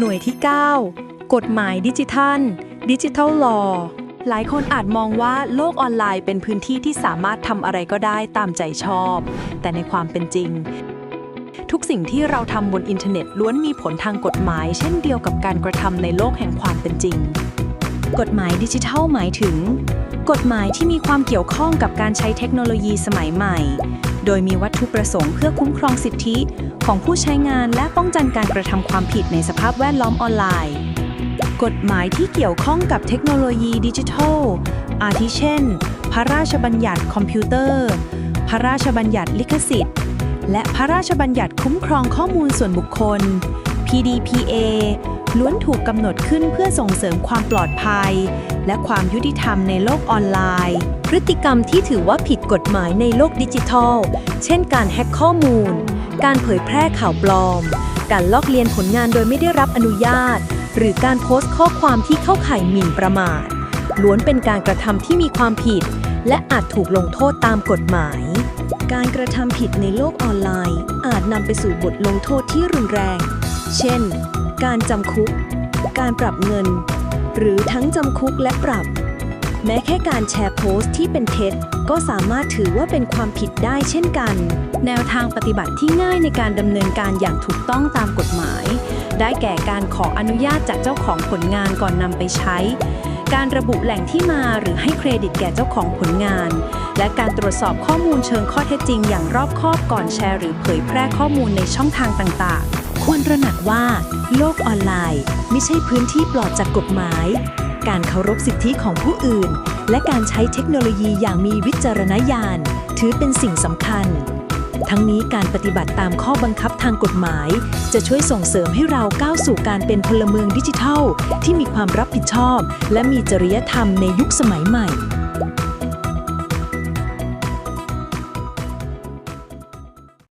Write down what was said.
หน่วยที่ 9 กฎหมายดิจิทัลดิจิทัลลอหลายคนอาจมองว่าโลกออนไลน์เป็นพื้นที่ที่สามารถทำอะไรก็ได้ตามใจชอบ แต่ในความเป็นจริง ทุกสิ่งที่เราทำบนอินเทอร์เน็ตล้วนมีผลทางกฎหมาย เช่นเดียวกับการกระทำในโลกแห่งความเป็นจริง กฎหมายดิจิทัลหมายถึง กฎหมายที่มีความเกี่ยวข้องกับการใช้เทคโนโลยีสมัยใหม่ โดยมีวัตถุประสงค์เพื่อคุ้มครองสิทธิ ของผู้ใช้งานและป้องกันการกระทำความผิดในสภาพแวดล้อมออนไลน์ กฎหมายที่เกี่ยวข้องกับเทคโนโลยีดิจิทัล อาทิเช่น พระราชบัญญัติคอมพิวเตอร์ พระราชบัญญัติลิขสิทธิ์ และพระราชบัญญัติคุ้มครองข้อมูลส่วนบุคคล PDPA ล้วนถูกกำหนดขึ้นเพื่อส่งเสริมความปลอดภัย และความยุติธรรมในโลกออนไลน์ พฤติกรรมที่ถือว่าผิดกฎหมายในโลกดิจิทัล เช่น การแฮ็กข้อมูล การเผยแพร่ข่าวปลอม การลอกเลียนผลงานโดยไม่ได้รับอนุญาต หรือการโพสต์ข้อความที่เข้าข่ายหมิ่นประมาท ล้วนเป็นการกระทำที่มีความผิด และอาจถูกลงโทษตามกฎหมาย การกระทำผิดในโลกออนไลน์ อาจนำไปสู่บทลงโทษที่รุนแรง เช่น การจำคุก การปรับเงิน หรือทั้งจำคุกและปรับ แม้แค่การแชร์โพสต์ที่เป็นเท็จ ก็สามารถถือว่าเป็นความผิดได้เช่นกัน แนวทางปฏิบัติที่ง่ายในการดำเนินการอย่างถูกต้องตามกฎหมาย ได้แก่การขออนุญาตจากเจ้าของผลงานก่อนนำไปใช้ การระบุแหล่งที่มาหรือให้เครดิตแก่เจ้าของผลงาน และการตรวจสอบข้อมูลเชิงข้อเท็จจริง อย่างรอบคอบก่อนแชร์ หรือเผยแพร่ข้อมูลในช่องทางต่างๆ ควรตระหนักว่า โลกออนไลน์ ไม่ใช่พื้นที่ปลอดจากกฎหมาย การเคารพสิทธิของผู้อื่น และการใช้เทคโนโลยีอย่างมีวิจารณญาณ ถือเป็นสิ่งสำคัญ ทั้งนี้การปฏิบัติตามข้อบังคับทางกฎหมาย จะช่วยส่งเสริมให้เราก้าวสู่การเป็นพลเมืองดิจิทัล ที่มีความรับผิดชอบ และมีจริยธรรมในยุคสมัยใหม่